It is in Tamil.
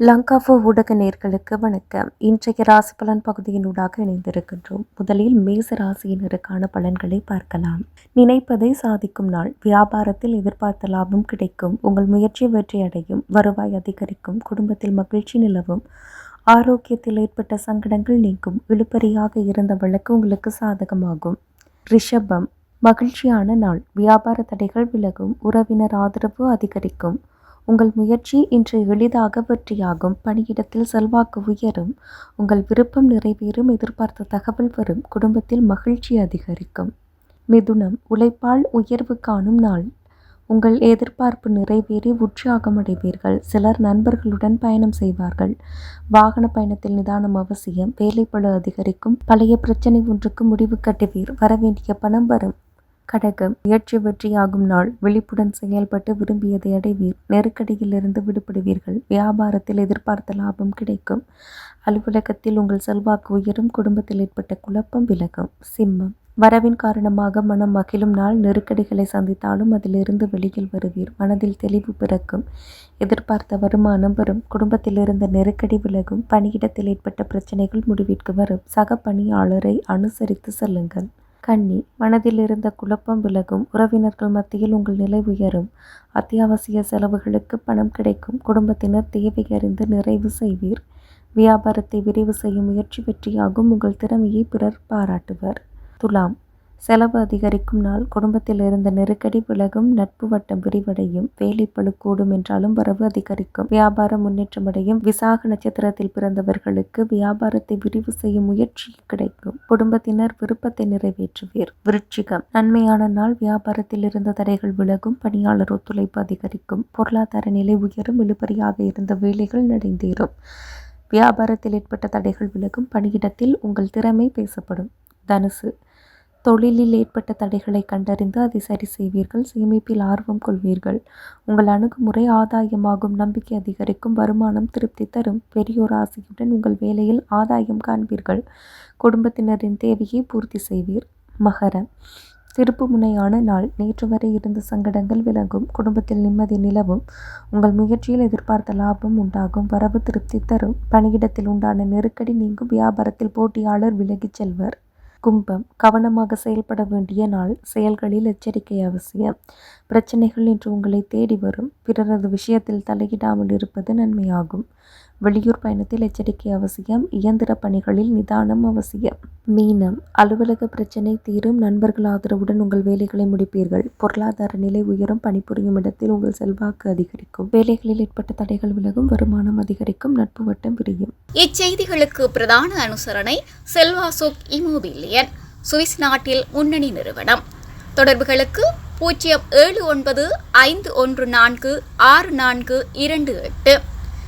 லங்காஃபோ ஊடக நேர்களுக்கு வணக்கம். இன்றைய ராசி பலன் பகுதியினூடாக இணைந்திருக்கின்றோம். முதலில் மேச ராசியினருக்கான பலன்களை பார்க்கலாம். நினைப்பதை சாதிக்கும் நாள். வியாபாரத்தில் எதிர்பார்த்த லாபம் கிடைக்கும். உங்கள் முயற்சி வெற்றி அடையும். வருவாய் அதிகரிக்கும். குடும்பத்தில் மகிழ்ச்சி நிலவும். ஆரோக்கியத்தில் ஏற்பட்ட சங்கடங்கள் நீங்கும். இழுபறியாக இருந்த வழக்கு உங்களுக்கு சாதகமாகும். ரிஷபம். மகிழ்ச்சியான நாள். வியாபார தடைகள் விலகும். உறவினர் ஆதரவு அதிகரிக்கும். உங்கள் முயற்சி இன்று எளிதாக வெற்றியாகும். பணியிடத்தில் செல்வாக்கு உயரும். உங்கள் விருப்பம் நிறைவேறும். எதிர்பார்த்த தகவல் வரும். குடும்பத்தில் மகிழ்ச்சி அதிகரிக்கும். மிதுனம் உழைப்பால் உயர்வு காணும் நாள். உங்கள் எதிர்பார்ப்பு நிறைவேறி உற்சாகம் அடைவீர்கள் சிலர் நண்பர்களுடன் பயணம் செய்வார்கள். வாகன பயணத்தில் நிதானம் அவசியம். வேலைப்பழு அதிகரிக்கும். பழைய பிரச்சனை ஒன்றுக்கு முடிவு கட்டுவீர். வரவேண்டிய பணம் வரும். கடகம் முயற்சி வெற்றியாகும் நாள். விழிப்புடன் செயல்பட்டு விரும்பியதை அடைவீர். நெருக்கடியிலிருந்து விடுபடுவீர்கள். வியாபாரத்தில் எதிர்பார்த்த லாபம் கிடைக்கும். அலுவலகத்தில் உங்கள் செல்வாக்கு உயரும். குடும்பத்தில் ஏற்பட்ட குழப்பம் விலகும். சிம்மம். வரவின் காரணமாக மனம் மகிழும் நாள். நெருக்கடிகளை சந்தித்தாலும் அதிலிருந்து வெளியில் வருவீர். மனதில் தெளிவு பிறக்கும். எதிர்பார்த்த வருமானம் வரும். குடும்பத்தில் இருந்த நெருக்கடி விலகும். பணியிடத்தில் ஏற்பட்ட பிரச்சனைகள் முடிவிற்கு வரும். சக பணியாளரை அனுசரித்து செல்லுங்கள். கன்னி மனதில் இருந்த குழப்பம் விலகும் உறவினர்கள் மத்தியில் உங்கள் நிலை உயரும். அத்தியாவசிய செலவுகளுக்கு பணம் கிடைக்கும். குடும்பத்தினர் தேவை அறிந்து நிறைவு செய்வீர். வியாபாரத்தை விரிவு செய்யும் முயற்சி வெற்றியாகும். உங்கள் திறமையை பிறர் பாராட்டுவர். துலாம் செலவு அதிகரிக்கும் நாள் குடும்பத்தில் இருந்த நெருக்கடி விலகும் நட்பு வட்டம் விரிவடையும் வேலைப்பழு கூடும் என்றாலும் வரவு அதிகரிக்கும். வியாபாரம் முன்னேற்றமடையும் விசாக நட்சத்திரத்தில் பிறந்தவர்களுக்கு வியாபாரத்தை விரிவு செய்யும் முயற்சி கிடைக்கும். குடும்பத்தினர் விருப்பத்தை நிறைவேற்றுவீர். விருட்சிகம் நன்மையான நாள் வியாபாரத்தில் இருந்த தடைகள் விலகும் பணியாளர் ஒத்துழைப்பு அதிகரிக்கும் பொருளாதார நிலை உயரும் இழுபறியாக இருந்த வேலைகள் நடைந்தேறும். வியாபாரத்தில் ஏற்பட்ட தடைகள் விலகும் பணியிடத்தில் உங்கள் திறமை பேசப்படும். தனுசு. தொழிலில் ஏற்பட்ட தடைகளை கண்டறிந்து அதை சரி செய்வீர்கள் சேமிப்பில் ஆர்வம் கொள்வீர்கள். உங்கள் அணுகுமுறை ஆதாயமாகும். நம்பிக்கை அதிகரிக்கும். வருமானம் திருப்தி தரும். பெரியோர் ஆசையுடன் உங்கள் வேலையில் ஆதாயம் காண்பீர்கள். குடும்பத்தினரின் தேவையை பூர்த்தி செய்வீர். மகர திருப்பு முனையான நாள். நேற்று வரை இருந்த சங்கடங்கள் விலகும். குடும்பத்தில் நிம்மதி நிலவும். உங்கள் முயற்சியில் எதிர்பார்த்த லாபம் உண்டாகும். வரவு திருப்தி தரும். பணியிடத்தில் உண்டான நெருக்கடி நீங்கும். வியாபாரத்தில் போட்டியாளர் விலகிச் செல்வர். கும்பம் கவனமாக செயல்பட வேண்டிய நாள் செயல்களில் எச்சரிக்கை அவசியம். பிரச்சனைகள் இன்று உங்களை தேடி வரும். பிறரது விஷயத்தில் தலையிடாமல் இருப்பது நன்மையாகும். வெளியூர் பயணத்தில் எச்சரிக்கை அவசியம் இயந்திர பணிகளில் நிதானம் அவசியம். மீனம் அலுவலக பிரச்சனை தீரும் நண்பர்கள் ஆதரவுடன் உங்கள் வேலைகளை முடிப்பீர்கள். பொருளாதார நிலை உயரும் பணிபுரியும் இடத்தில் உங்கள் செல்வாக்கு அதிகரிக்கும். வேலைகளில் ஏற்பட்ட தடைகள் விலகும் வருமானம் அதிகரிக்கும் நட்பு வட்டம் விரியும். இச்செய்திகளுக்கு பிரதான அனுசரணை செல்வா சுக் இமோபிலியன் சுவிஸ் நாட்டில் முன்னணி நிறுவனம். தொடர்புகளுக்கு பூஜ்ஜியம் ஏழு ஒன்பது ஐந்து ஒன்று நான்கு ஆறு நான்கு இரண்டு எட்டு.